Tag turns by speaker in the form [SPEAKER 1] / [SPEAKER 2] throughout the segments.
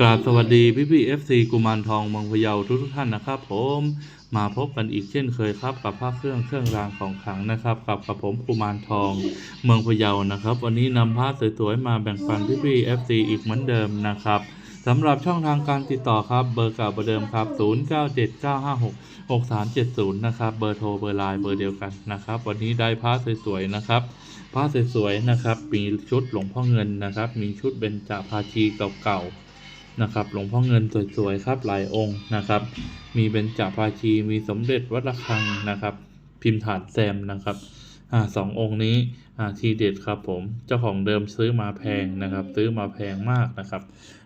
[SPEAKER 1] กราบสวัสดีพี่พี่เอฟซีกุมารทองเมืองพะเยาทุกทุกท่านนะครับผมมาพบกันอีกเช่นเคยครับ กับภาคเครื่องเครื่องรางของขลังนะครับ กับกับผมกุมารทองเมืองพะเยานะครับ วันนี้นำภาพสวยๆมาแบ่งปันพี่พี่เอฟซีอีกเหมือนเดิมนะครับสำหรับช่องทางการติดต่อครับ เบอร์เก่าเบอร์เดิมครับ 0979566370 นะครับ เบอร์โทรเบอร์ไลน์เบอร์เดียวกันนะครับ วันนี้ได้พระสวยๆนะครับ พระสวยๆนะครับ มีชุดหลวงพ่อเงินนะครับ มีชุดเบญจภาชีเก่าๆนะครับ หลวงพ่อเงินสวยๆครับหลายองค์นะครับ มีเบญจภาชีมีสมเด็จวัดระฆังนะครับ พิมพ์ฐานแซมนะครับอ่าสององค์นี้อ่าทีเด็ดครับผมเจ้าของเดิมซื้อมาแพงนะครับ ซื้อมาแพงมากนะครับ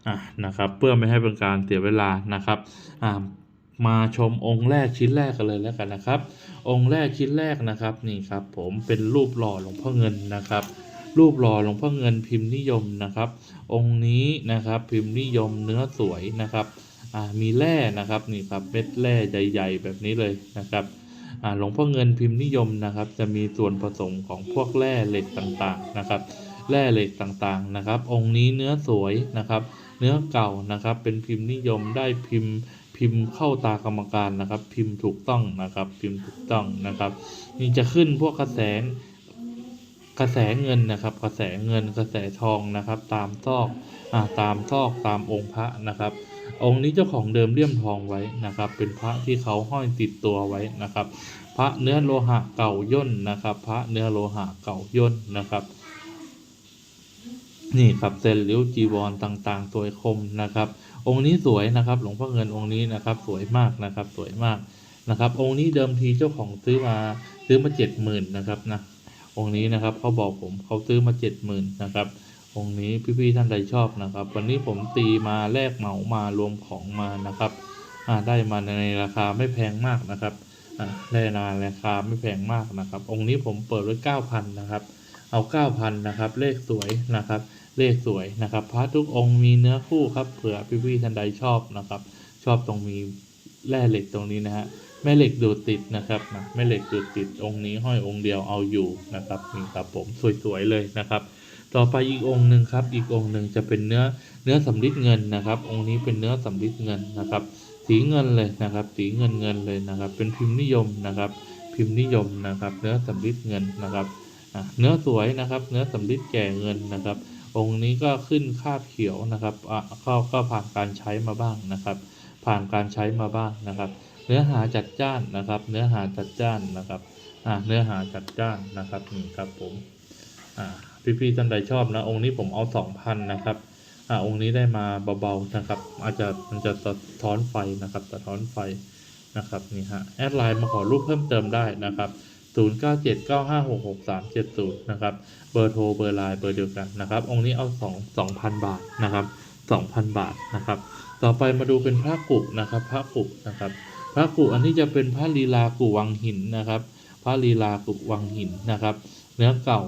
[SPEAKER 1] อ่านะครับ เพื่อไม่ให้เป็นการเสียเวลานะครับอ่า มาชมองค์แรกชิ้นแรกกันเลยแล้วกันนะครับ องค์แรกชิ้นแรกนะครับนี่ครับ ผมเป็นรูปหล่อหลวงพ่อเงินนะครับ รูปหล่อหลวงพ่อเงินพิมพ์นิยมนะครับ องค์นี้นะครับพิมพ์นิยมเนื้อสวยนะครับอ่ามีแร่นะครับนี่ครับเม็ดแร่ใหญ่ๆแบบนี้เลยนะครับอ่าหลวงพ่อเงินพิมพ์นิยมนะครับ จะมีส่วนผสมของพวกแร่เหล็กต่างๆนะครับ แร่เหล็กต่างๆนะครับ องค์นี้เนื้อสวยนะครับ เนื้อเก่านะครับ เป็นพิมพ์นิยมได้พิมพ์ พิมพ์เข้าตากรรมการนะครับ พิมพ์ถูกต้องนะครับ พิมพ์ถูกต้องนะครับ นี่จะขึ้นพวกกระแสกระแสเงินนะครับ กระแสเงินกระแสทองนะครับ ตามซอกอ่าตามซอกตามองค์พระนะครับ องค์นี้เจ้าของเดิมเลี่ยมทองไว้นะครับ เป็นพระที่เขาห้อยติดตัวไว้นะครับ พระเนื้อโลหะเก่าย่นนะครับ พระเนื้อโลหะเก่าย่นนะครับนี่ครับเซนริ้วจีวรต่างๆ สวยคมนะครับ องค์นี้สวยนะครับ หลวงพ่อเงินองค์นี้นะครับ สวยมากนะครับ สวยมากนะครับ องค์นี้เดิมทีเจ้าของซื้อมาซื้อมาเจ็ดหมื่นนะครับนะองค์นี้นะครับเขาบอกผมเขาซื้อมาเจ็ดหมื่นนะครับองค์นี้พี่ๆท่านใดชอบนะครับ วันนี้ผมตีมาแลกเหมามารวมของมานะครับได้มาในราคาไม่แพงมากนะครับอ่าได้มาราคาไม่แพงมากนะครับ องค์นี้ผมเปิดไว้เก้าพันนะครับ เอาเก้าพันนะครับ เลขสวยนะครับ เลขสวยนะครับพระทุกองค์มีเนื้อคู่ครับเผื่อพี่ๆท่านใดชอบนะครับ ชอบตรงมีแร่เหล็กตรงนี้นะฮะแม่เหล็กดูดติดนะครับนะแม่เหล็กดูดติดองค์นี้ห้อยองค์เดียวเอาอยู่นะครับนี่ครับผมสวยๆเลยนะครับ ต่อไปอีกองค์หนึ่งครับ อีกองค์หนึ่งจะเป็นเนื้อเนื้อสำริดเงินนะครับ องค์นี้เป็นเนื้อสำริดเงินนะครับ สีเงินเลยนะครับ สีเงินเงินเลยนะครับ เป็นพิมพ์นิยมนะครับ พิมพ์นิยมนะครับ เนื้อสำริดเงินนะครับ เนื้อสวยนะครับ เนื้อสำริดแก่เงินนะครับ องค์นี้ก็ขึ้นคาบเขียวนะครับก็ก็ผ่านการใช้มาบ้างนะครับ ผ่านการใช้มาบ้างนะครับ เนื้อหาจัดจ้านนะครับ เนื้อหาจัดจ้านนะครับเนื้อหาจัดจ้านนะครับนี่ครับผมพี่ๆท่านใดชอบนะองค์นี้ผมเอาสองพันนะครับอ่าองค์นี้ได้มาเบาๆนะครับ อาจจะมันจะสะท้อนไฟนะครับสะท้อนไฟนะครับนี่ฮะแอดไลน์มาขอรูปเพิ่มเติมได้นะครับ 0979566370 นะครับ เบอร์โทร เบอร์ไลน์ เบอร์เดียวกันนะครับ องค์นี้เอา 2 2,000 บาทนะครับ 2,000 บาทนะครับ ต่อไปมาดูเป็นพระกุกนะครับ พระกุกนะครับ พระกุกอันนี้จะเป็นพระลีลากุวังหินนะครับ พระลีลากุวังหินนะครับ เนื้อเก่า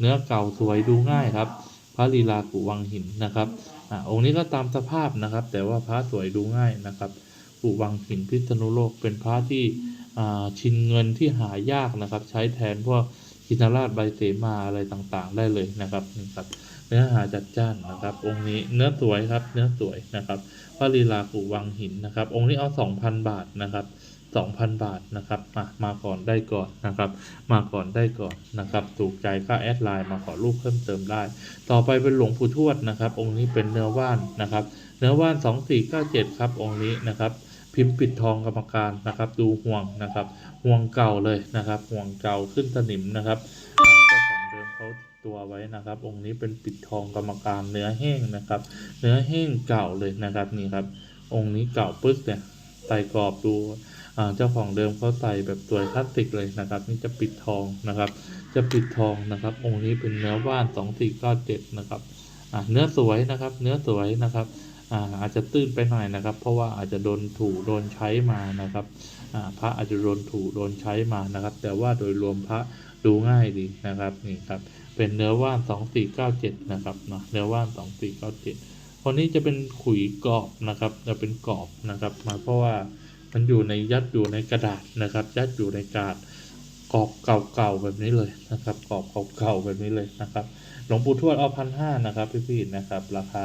[SPEAKER 1] เนื้อเก่าสวยดูง่ายครับ พระลีลากุวังหินนะครับอ่าองค์นี้ก็ตามสภาพนะครับ แต่ว่าพระสวยดูง่ายนะครับ กุวังหินพิษณุโลกเป็นพระที่ ชินเงินที่หายากนะครับ ใช้แทนพวกกินราชใบเสมาอะไรต่างๆ ได้เลยนะครับครับเนื้อหาจัดจ้านนะครับ องค์นี้เนื้อสวยครับ เนื้อสวยนะครับพระลีลากุวังหินนะครับ องค์นี้เอาสองพันบาทนะครับสองพันบาทนะครับมามาก่อนได้ก่อนนะครับ มาก่อนได้ก่อนนะครับถูกใจก็แอดไลน์มาขอรูปเพิ่มเติมได้ ต่อไปเป็นหลวงปู่ทวดนะครับ องค์นี้เป็นเนื้อว่านนะครับ เนื้อว่านสองสี่เก้าเจ็ดครับองค์นี้นะครับ พิมพ์ปิดทองกรรมการนะครับ ดูห่วงนะครับ ห่วงเก่าเลยนะครับ ห่วงเก่าขึ้นสนิมนะครับเจ้าของเดิมเขาติดตัวไว้นะครับ องค์นี้เป็นปิดทองกรรมการเนื้อแห้งนะครับ เนื้อแห้งเก่าเลยนะครับนี่ครับ องค์นี้เก่าปึ๊กเนี่ยใส่กรอบดูเจ้าของเดิมเขาใส่แบบสวยคลาสสิกเลยนะครับ นี่จะปิดทองนะครับ จะปิดทองนะครับ องค์นี้เป็นเนื้อว่านสองสี่เก้าเจ็ดนะครับเนื้อสวยนะครับ เนื้อสวยนะครับ อาอาจจะตื้นไปหน่อยนะครับ เพราะว่าอาจจะโดนถูโดนใช้มานะครับพระอาจจะโดนถูโดนใช้มานะครับ แต่ว่าโดยรวมพระดูง่ายดีนะครับนี่ครับเป็นเนื้อว่านสองสี่เก้าเจ็ดนะครับเนาะเนื้อว่านสองสี่เก้าเจ็ดคนนี้จะเป็นขุยกรอบนะครับจะเป็นกรอบนะครับมาเพราะว่ามันอยู่ในยัดอยู่ในกระดาษนะครับ ยัดอยู่ในกาดกรอบเก่าๆแบบนี้เลยนะครับกรอบเก่าๆแบบนี้เลยนะครับ หลวงปู่ทวดเอาพันห้านะครับพี่ๆนะครับ ราคา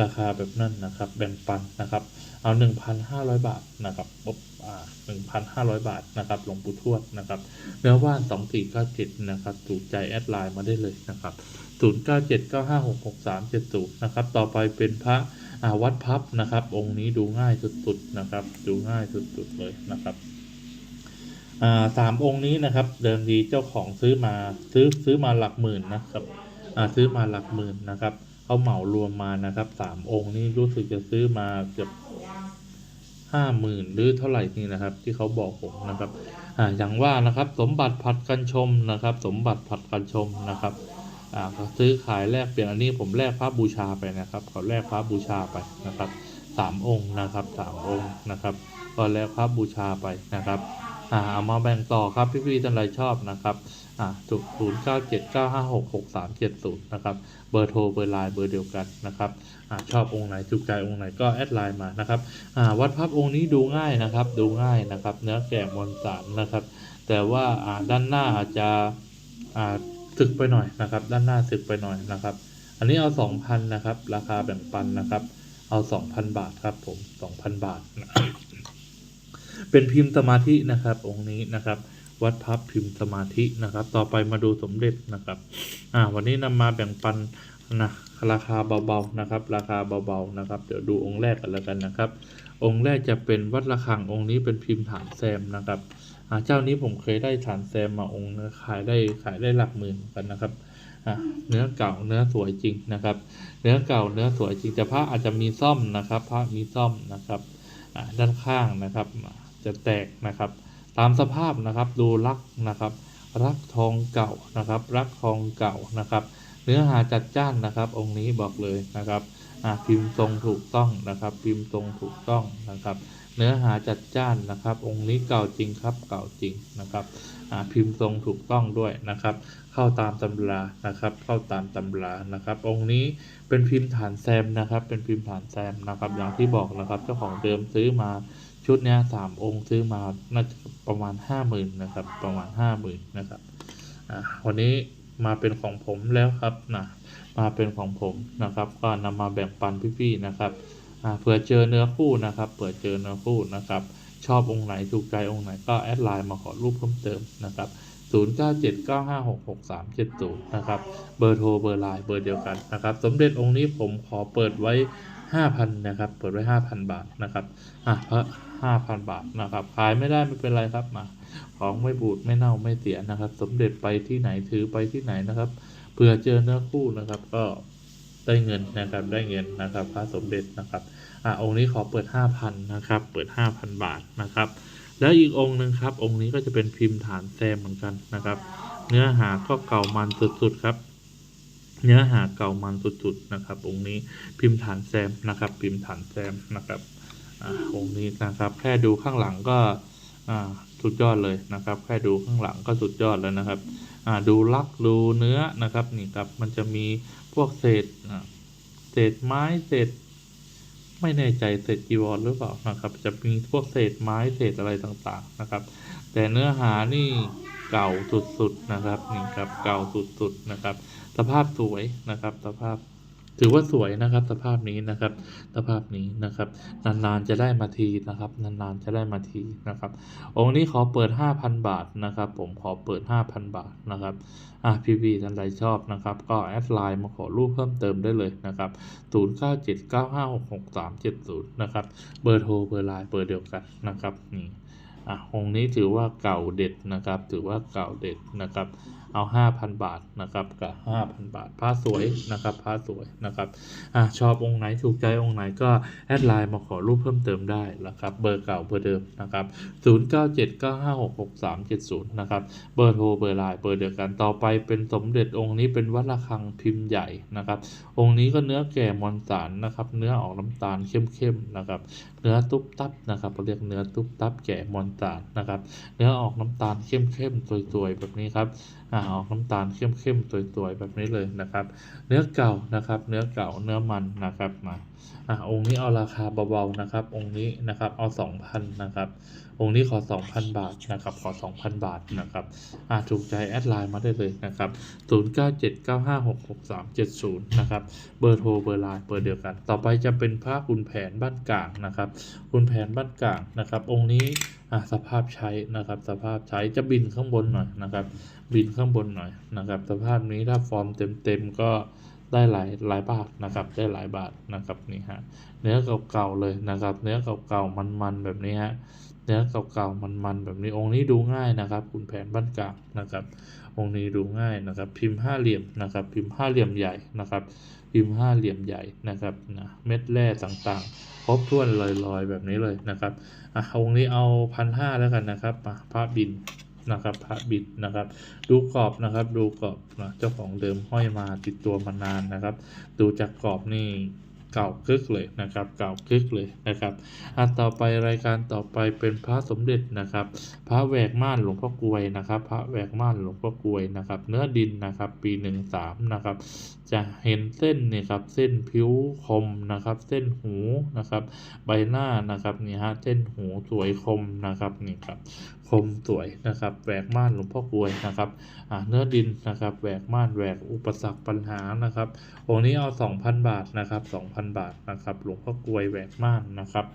[SPEAKER 1] ราคาแบบนั้นนะครับแบ่งปันนะครับ เอาหนึ่งพันห้าร้อยบาทนะครับปุ๊บอ่าหนึ่งพันห้าร้อยบาทนะครับหลวงปู่ทวดนะครับเนื้อว่านสองสี่เก้าเจ็ดนะครับถูกใจแอดไลน์มาได้เลยนะครับศูนย์เก้าเจ็ดเก้าห้าหกหกสามเจ็ดศูนย์นะครับต่อไปเป็นพระอาวัดพับนะครับ องค์นี้ดูง่ายสุดๆนะครับ ดูง่ายสุดๆเลยนะครับสามองค์นี้นะครับ เดิมทีเจ้าของซื้อมาซื้อซื้อมาหลักหมื่นนะครับซื้อมาหลักหมื่นนะครับ เขาเหมารวมมานะครับสามองค์นี้รู้สึกจะซื้อมาเกือบห้าหมื่นหรือเท่าไหร่นี่นะครับ ที่เขาบอกผมนะครับอ่าอย่างว่านะครับสมบัติผัดกันชมนะครับ สมบัติผัดกันชมนะครับอ่าเขาซื้อขายแลกเปลี่ยนอันนี้ผมแลกพระบูชาไปนะครับเขาแลกพระบูชาไปนะครับสามองค์นะครับสามองค์นะครับ ก็แลกพระบูชาไปนะครับอ่าเอามาแบ่งต่อครับพี่ๆท่านใดชอบนะครับ อ่าศูนย์เก้าเจ็ดเก้าห้าหกหกสามเจ็ดศูนย์นะครับ เบอร์โทรเบอร์ไลน์เบอร์เดียวกันนะครับอ่าชอบองค์ไหนถูกใจองค์ไหนก็แอดไลน์มานะครับอ่าวัดพับองค์นี้ดูง่ายนะครับ ดูง่ายนะครับ เนื้อแกะมวลสารนะครับ แต่ว่าอ่าด้านหน้าอาจจะอ่าสึกไปหน่อยนะครับ ด้านหน้าสึกไปหน่อยนะครับ อันนี้เอาสองพันนะครับ ราคาแบ่งปันนะครับ เอาสองพันบาทครับผมสองพันบาท เป็นพิมพ์สมาธินะครับองค์นี้นะครับ วัดพับพิมพ์สมาธินะครับ ต่อไปมาดูสมเด็จนะครับ อ่า วันนี้นำมาแบ่งปันนะราคาเบาๆนะครับ ราคาเบาๆนะครับ เดี๋ยวดูองค์แรกกันแล้วกันนะครับ องค์แรกจะเป็นวัดระฆังองค์นี้เป็นพิมพ์ฐานแซมนะครับอ่าเจ้านี้ผมเคยได้ฐานแซมมาองค์นะขายได้ขายได้หลักหมื่นกันนะครับอ่าเนื้อเก่าเนื้อสวยจริงนะครับ เนื้อเก่าเนื้อสวยจริงแต่พระอาจจะมีซ่อมนะครับพระมีซ่อมนะครับอ่าด้านข้างนะครับ จะแตกนะครับามสภาพนะครับดูรักนะครับรักทองเก่านะครับรักทองเก่านะครับ เนื้อหาจัดจ้านนะครับ องค์นี้บอกเลยนะครับพิมพ์ทรงถูกต้องนะครับ พิมพ์ทรงถูกต้องนะครับ เนื้อหาจัดจ้านนะครับ องค์นี้เก่าจริงครับเก่าจริงนะครับพิมพ์ทรงถูกต้องด้วยนะครับ เข้าตามตำรานะครับ เข้าตามตำรานะครับ องค์นี้เป็นพิมพ์ฐานแซมนะครับ เป็นพิมพ์ฐานแซมนะครับ อย่างที่บอกนะครับ เจ้าของเดิมซื้อมา ชุดเนี้ยสามองค์ซื้อมาน่าจะประมาณห้าหมื่นนะครับ ประมาณห้าหมื่นนะครับอ่าวันนี้มาเป็นของผมแล้วครับนะมาเป็นของผมนะครับ ก็นำมาแบ่งปันพี่ๆนะครับอ่าเผื่อเจอเนื้อคู่นะครับเผื่อเจอเนื้อคู่นะครับ ชอบองค์ไหนถูกใจองค์ไหนก็แอดไลน์มาขอรูปเพิ่มเติมนะครับ0979566370 นะครับ เบอร์โทร เบอร์ไลน์ เบอร์เดียวกันนะครับ สมเด็จองค์นี้ผมขอเปิดไว้ 5,000นะครับ เปิดไว้ 5,000 บาทนะครับ อะพระ5,000 บาทนะครับ ขายไม่ได้ไม่เป็นไรครับมาของไม่บูดไม่เน่าไม่เสียนะครับ สมเด็จไปที่ไหนถือไปที่ไหนนะครับเผื่อเจอเนื้อคู่นะครับ ก็ได้เงินนะครับ ได้เงินนะครับ พระสมเด็จนะครับ อะองค์นี้ขอเปิด 5,000นะครับ เปิด 5,000 บาทนะครับ แล้วอีกองค์หนึ่งครับ องค์นี้ก็จะเป็นพิมพ์ฐานแซมเหมือนกันนะครับ เนื้อหาก็เก่ามันสุดๆครับ เนื้อหาเก่ามันสุดๆนะครับ องค์นี้พิมพ์ฐานแซมนะครับ พิมพ์ฐานแซมนะครับองค์นี้นะครับแค่ดูข้างหลังก็สุดยอดเลยนะครับ แค่ดูข้างหลังก็สุดยอดแล้วนะครับดูลักดูเนื้อนะครับนี่ครับมันจะมีพวกเศษเศษไม้เศษไม่แน่ใจเศษจีวรหรือเปล่านะครับ จะมีพวกเศษไม้เศษอะไรต่างๆนะครับ แต่เนื้อหานี่ เก่าสุดๆนะครับนี่ครับเก่าสุดๆนะครับ สภาพสวยนะครับ สภาพถือว่าสวยนะครับ สภาพนี้นะครับ สภาพนี้นะครับ นานๆจะได้มาทีนะครับ นานๆจะได้มาทีนะครับ องค์นี้ขอเปิด 5,000 บาทนะครับ ผมขอเปิด 5,000 บาทนะครับอะพี่พี่ๆท่านใดชอบนะครับ ก็แอดไลน์มาขอรูปเพิ่มเติมได้เลยนะครับ0979566370นะครับ เบอร์โทรเบอร์ไลน์เบอร์เดียวกันนะครับนี่ อะองค์นี้ถือว่าเก่าเด็ดนะครับ ถือว่าเก่าเด็ดนะครับ เอา5,000บาทนะครับกับ5,000บาทผ้าสวยนะครับผ้าสวยนะครับอะชอบองค์ไหนถูกใจองค์ไหนก็แอดไลน์มาขอรูปเพิ่มเติมได้นะครับเบอร์เก่าเบอร์เดิมนะครับ0979566370นะครับเบอร์โทรเบอร์ไลน์เบอร์เดียวกันต่อไปเป็นสมเด็จองค์นี้เป็นวัดระฆังพิมพ์ใหญ่นะครับ องค์นี้ก็เนื้อแก่มอนสารนะครับ เนื้อออกน้ำตาลเข้มๆนะครับ เนื้อตุ๊บตับนะครับเราเรียกเนื้อตุ๊บตับแก่มอนสารนะครับ เนื้อออกน้ำตาลเข้มๆสวยๆแบบนี้ครับ อ่าอกน้ำตาลเข้มๆสวยๆแบบนี้เลยนะครับ เนื้อเก่านะครับ เนื้อเก่าเนื้อมันนะครับมาอ่าองค์นี้เอาราคาเบาๆนะครับ องค์นี้นะครับเอาสองพันนะครับ องค์นี้ขอ2,000บาทนะครับ ขอ2,000บาทนะครับอ่าถูกใจแอดไลน์มาได้เลยนะครับ0979566370นะครับเบอร์โทรเบอร์ไลน์เบอร์เดียวกัน ต่อไปจะเป็นพระคุณแผนบ้านกลางนะครับ คุณแผนบ้านกลางนะครับ องค์นี้อ่าสภาพใช้นะครับ สภาพใช้จะบินข้างบนหน่อยนะครับ บินข้างบนหน่อยนะครับสภาพนี้ถ้าฟอร์มเต็มๆก็ได้หลายหลายบาทนะครับ ได้หลายบาทนะครับนี่ฮะเนื้อเก่าๆเลยนะครับ เนื้อเก่าๆมันๆแบบนี้ฮะเนื้อเก่าๆมันๆแบบนี้องค์นี้ดูง่ายนะครับคุณแผนบ้านกลางนะครับ องค์นี้ดูง่ายนะครับ พิมพ์ห้าเหลี่ยมนะครับ พิมพ์ห้าเหลี่ยมใหญ่นะครับ พิมพ์ห้าเหลี่ยมใหญ่นะครับนะเม็ดแร่ต่างๆครบถ้วนลอยๆแบบนี้เลยนะครับอะองค์นี้เอาพันห้าแล้วกันนะครับอะพระบิน นะครับพระบินนะครับ ดูกรอบนะครับ ดูกรอบนะเจ้าของเดิมห้อยมาติดตัวมานานนะครับ ดูจากกรอบนี่เก่าคึกเลยนะครับ เก่าคึกเลยนะครับอันต่อไปรายการต่อไปเป็นพระสมเด็จนะครับ พระแหวกม่านหลวงพ่อกวยนะครับ พระแหวกม่านหลวงพ่อกวยนะครับ เนื้อดินนะครับ ปีหนึ่งสามนะครับ จะเห็นเส้นเนี่ยครับ เส้นผิวคมนะครับ เส้นหูนะครับ ใบหน้านะครับนี่ฮะ เส้นหูสวยคมนะครับนี่ครับ คมสวยนะครับแหวกม่านหลวงพ่อกวยนะครับเนื้อดินนะครับแหวกม่านแหวกอุปสรรคปัญหานะครับองค์นี้เอา 2,000 บาทนะครับ2,000 บาทนะครับหลวงพ่อกวยแหวกม่านนะครับ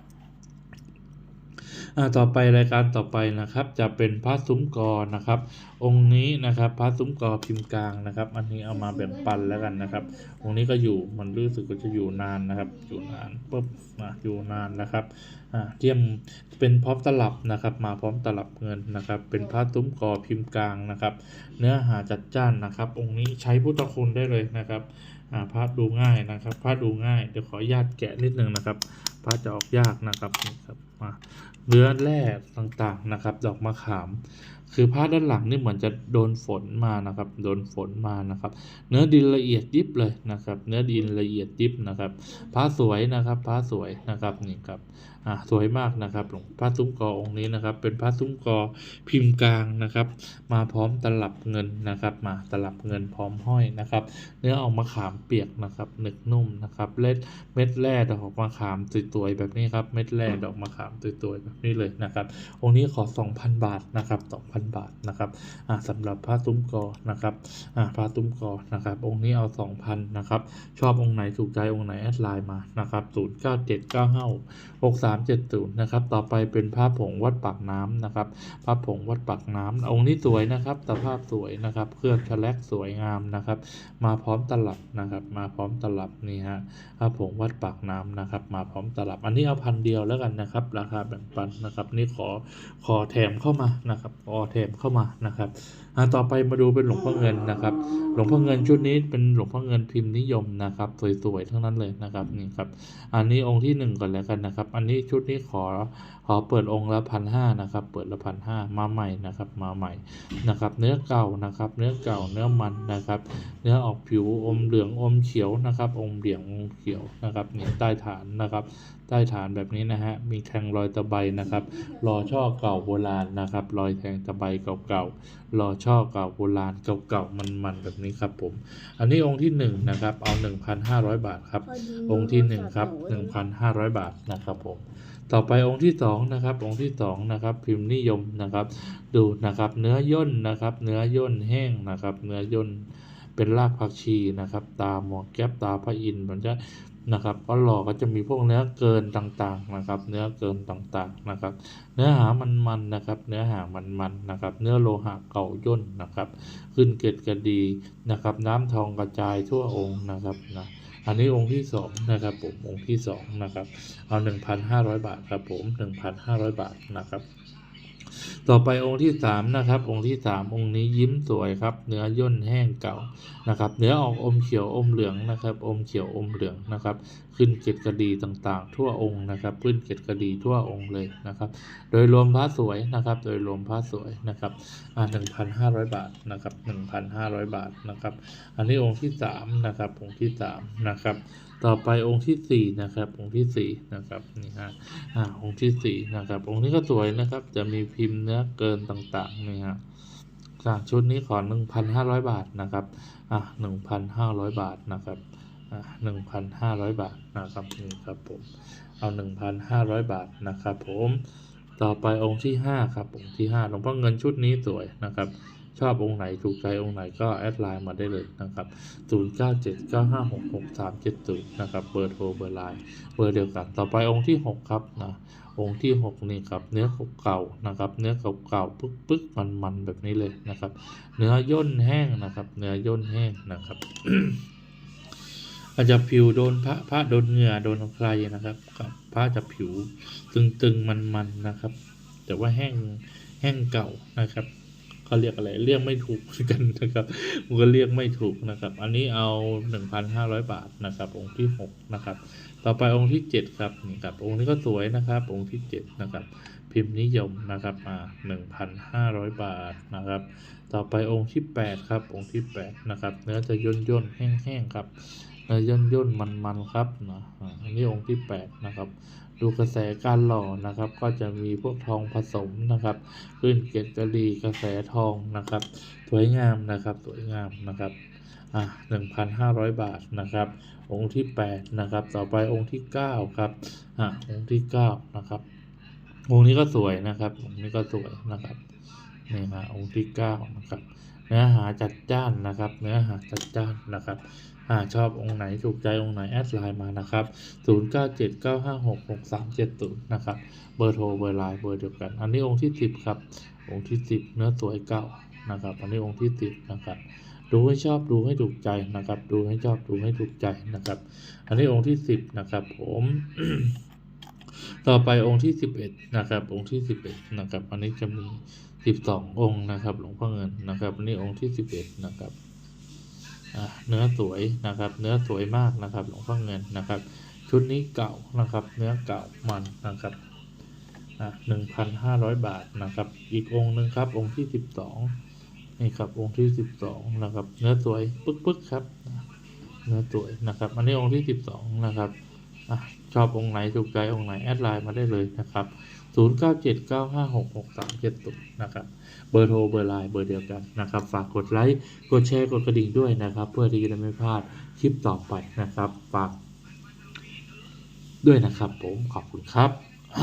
[SPEAKER 1] ต่อไปรายการต่อไปนะครับ จะเป็นพระซุ้มกอนะครับ องค์นี้นะครับพระซุ้มกอพิมพ์กลางนะครับ อันนี้เอามาแบ่งปันแล้วกันนะครับ องค์นี้ก็อยู่มันรู้สึกว่าจะอยู่นานนะครับ อยู่นานปุ๊บมาอยู่นานนะครับอ่าเทียมเป็นพร้อมตลับนะครับ มาพร้อมตลับเงินนะครับ เป็นพระซุ้มกอพิมพ์กลางนะครับ เนื้อหาจัดจ้านนะครับ องค์นี้ใช้พุทธคุณได้เลยนะครับอ่าพระดูง่ายนะครับพระดูง่ายเดี๋ยวขออนุญาตแกะนิดนึงนะครับพระจะออกยากนะครับนี่ครับมา เนื้อแร่ต่างๆนะครับ ดอกมะขาม คือผ้าด้านหลังนี่เหมือนจะโดนฝนมานะครับ โดนฝนมานะครับ เนื้อดินละเอียดยิบเลยนะครับ เนื้อดินละเอียดยิบนะครับผ้าสวยนะครับผ้าสวยนะครับนี่ครับ อ่าสวยมากนะครับหลวงพระซุ้มกอองค์นี้นะครับ เป็นพระซุ้มกอพิมพ์กลางนะครับ มาพร้อมตลับเงินนะครับ มาตลับเงินพร้อมห้อยนะครับ เนื้อออกมะขามเปียกนะครับหนึกนุ่มนะครับเล็ดเม็ดแร่ดอกมะขามสวยๆแบบนี้ครับเม็ดแร่ดอกมะขามสวยๆแบบนี้เลยนะครับองค์นี้ขอ 2,000 บาทนะครับ2,000 บาทนะครับอ่าสำหรับผ้าตุ้มกอนะครับอ่าผ้าตุ้มกอนะครับ องค์นี้เอา 2,000นะครับชอบองค์ไหนถูกใจองค์ไหนแอดไลน์มานะครับ370นะครับต่อไปเป็นผ้าผงวัดปากน้ำนะครับผ้าผงวัดปากน้ำองค์นี้สวยนะครับสภาพสวยนะครับเครื่องแฉลกสวยงามนะครับ มาพร้อมตลับนะครับ มาพร้อมตลับนี่ฮะผ้าผงวัดปากน้ำนะครับ มาพร้อมตลับ อันนี้เอาพันเดียวแล้วกันนะครับ ราคาแบ่งปันนะครับนี่ขอขอแถมเข้ามานะครับขอแถมเข้ามานะครับ ต่อไปมาดูเป็นหลวงพ่อเงินนะครับ หลวงพ่อเงินชุดนี้เป็นหลวงพ่อเงินพิมพ์นิยมนะครับ สวยๆทั้งนั้นเลยนะครับนี่ครับ อันนี้องค์ที่หนึ่งก่อนแล้วกันนะครับ อันนี้ชุดนี้ขอขอเปิดองค์ละพันห้านะครับ เปิดละพันห้ามาใหม่นะครับ มาใหม่นะครับ เนื้อเก่านะครับ เนื้อเก่าเนื้อมันนะครับ เนื้อออกผิวอมเหลืองอมเขียวนะครับอมเหลืองอมเขียวนะครับนี่ใต้ฐานนะครับ ใต้ฐานแบบนี้นะฮะ มีแทงรอยตะไบนะครับ รอช่อเก่าโบราณนะครับ รอยแทงตะไบเก่าๆ รอช่อเก่าโบราณเก่าๆ มันๆ แบบนี้ครับผม อันนี้องค์ที่หนึ่งนะครับ เอา 1,500 บาทครับ องค์ที่หนึ่งครับ 1,500 บาทนะครับผม ต่อไปองค์ที่สองนะครับ องค์ที่สองนะครับ พิมพ์นิยมนะครับ ดูนะครับ เนื้อย่นนะครับ เนื้อย่นแห้งนะครับ เนื้อย่นเป็นรากผักชีนะครับ ตาหมวกแก๊บตาพระอินทร์มันจะ นะครับก็หล่อก็จะมีพวกเนื้อเกินต่างๆนะครับ เนื้อเกินต่างๆนะครับ เนื้อหามันๆนะครับ เนื้อหามันๆนะครับ เนื้อโลหะเก่าย่นนะครับ ขึ้นเกตกระดีนะครับ น้ำทองกระจายทั่วองค์นะครับนะอันนี้องค์ที่สองนะครับผมองค์ที่สองนะครับเอาหนึ่งพันห้าร้อยบาทครับผมหนึ่งพันห้าร้อยบาทนะครับ ต่อไปองค์ที่สามนะครับ องค์ที่สามองค์นี้ยิ้มสวยครับ เนื้อย่นแห้งเก่านะครับ เนื้อออกอมเขียวอมเหลืองนะครับ อมเขียวอมเหลืองนะครับ ขึ้นเกตกระดีต่างๆ ทั่วองค์นะครับ ขึ้นเกตกระดีทั่วองค์เลยนะครับ โดยรวมพระสวยนะครับ โดยรวมพระสวยนะครับอ่าหนึ่งพันห้าร้อยบาทนะครับหนึ่งพันห้าร้อยบาทนะครับ อันนี้องค์ที่สามนะครับองค์ที่สามนะครับ ต่อไปองค์ที่สี่นะครับองค์ที่สี่นะครับนี่ฮะอ่าองค์ที่สี่นะครับองค์นี้ก็สวยนะครับ จะมีพิมพ์เนื้อเกินต่างๆนี่ฮะอะชุดนี้ขอหนึ่งพันห้าร้อยบาทนะครับอะหนึ่งพันห้าร้อยบาทนะครับอะหนึ่งพันห้าร้อยบาทนะครับนี่ครับผมเอาหนึ่งพันห้าร้อยบาทนะครับผมต่อไปองค์ที่ห้าครับองค์ที่ห้าหลวงพ่อเงินชุดนี้สวยนะครับ ชอบองค์ไหนถูกใจองค์ไหนก็แอดไลน์มาได้เลยนะครับ 0 9 7 9 5 6 6 3 7 0 นะครับ เบอร์โทรเบอร์ไลน์ เบอร์เดียวกัน ต่อไปองค์ที่ 6 ครับนะ องค์ที่ 6 นี่ครับ เนื้อเก่าๆนะครับ เนื้อเก่าๆปึ๊กๆ มันๆ แบบนี้เลยนะครับ เนื้อย่นแห้งนะครับ เนื้อย่นแห้งนะครับอาจจะผิวโดนพระพระโดนเหงื่อโดนใครนะครับครับพระจะผิวตึงๆมันๆนะครับ แต่ว่าแห้งแห้งเก่านะครับ เขาเรียกอะไร เรียกไม่ถูกเหมือนกันนะครับผมก็เรียกไม่ถูกนะครับ อันนี้เอา 1,500 บาทนะครับ องค์ที่ 6 นะครับ ต่อไปองค์ที่ 7 ครับนี่ครับ องค์นี้ก็สวยนะครับ องค์ที่ 7 นะครับ พิมพ์นิยมนะครับมา1,500 บาทนะครับ ต่อไปองค์ที่ 8 ครับ องค์ที่ 8 นะครับ เนื้อจะย่นย่นแห้งๆครับเนื้อย่นย่นมันมันๆครับนะอันนี้องค์ที่ 8 นะครับ ดูกระแสการหล่อนะครับ ก็จะมีพวกทองผสมนะครับขึ้นเกล็ดกะหรี่กระแสทองนะครับ สวยงามนะครับสวยงามนะครับอะหนึ่งพันห้าร้อยบาทนะครับ องค์ที่แปดนะครับ ต่อไปองค์ที่เก้าครับอะองค์ที่เก้านะครับ องค์นี้ก็สวยนะครับ องค์นี้ก็สวยนะครับนี่นะองค์ที่เก้านะครับ เนื้อหาจัดจ้านนะครับ เนื้อหาจัดจ้านนะครับ อ่าชอบองค์ไหนถูกใจองค์ไหนแอดไลน์มานะครับ 0979566370 นะครับ เบอร์โทรเบอร์ไลน์เบอร์เดียวกัน อันนี้องค์ที่ 10 ครับ องค์ที่ 10 เนื้อสวยเก่านะครับ อันนี้องค์ที่ 10 นะครับดูให้ชอบดูให้ถูกใจนะครับ ดูให้ชอบดูให้ถูกใจนะครับ อันนี้องค์ที่10นะครับ ผม ต่อไปองค์ที่11นะครับ องค์ที่11นะครับ อันนี้จะมี12องค์นะครับ หลวงพ่อเงินนะครับ อันนี้องค์ที่11นะครับ เนื้อสวยนะครับ เนื้อสวยมากนะครับ หลวงพ่อเงินนะครับ ชุดนี้เก่านะครับ เนื้อเก่ามันนะครับหนึ่งพันห้าร้อยบาทนะครับ อีกองค์หนึ่งครับ องค์ที่สิบสองนี่ครับ องค์ที่สิบสองนะครับ เนื้อสวยปึ๊กๆครับ เนื้อสวยนะครับ อันนี้องค์ที่สิบสองนะครับอชอบองค์ไหนถูกใจองค์ไหนแอดไลน์มาได้เลยนะครับ ศูนย์เก้าเจ็ดเก้าห้าหกหกสามเจ็ดตุนะครับ เบอร์โทรเบอร์ไลน์เบอร์เดียวกันนะครับ ฝากกดไลค์ กดแชร์ กดกระดิ่งด้วยนะครับ เพื่อที่จะไม่พลาดคลิปต่อไปนะครับ ฝากด้วยนะครับผม ขอบคุณครับ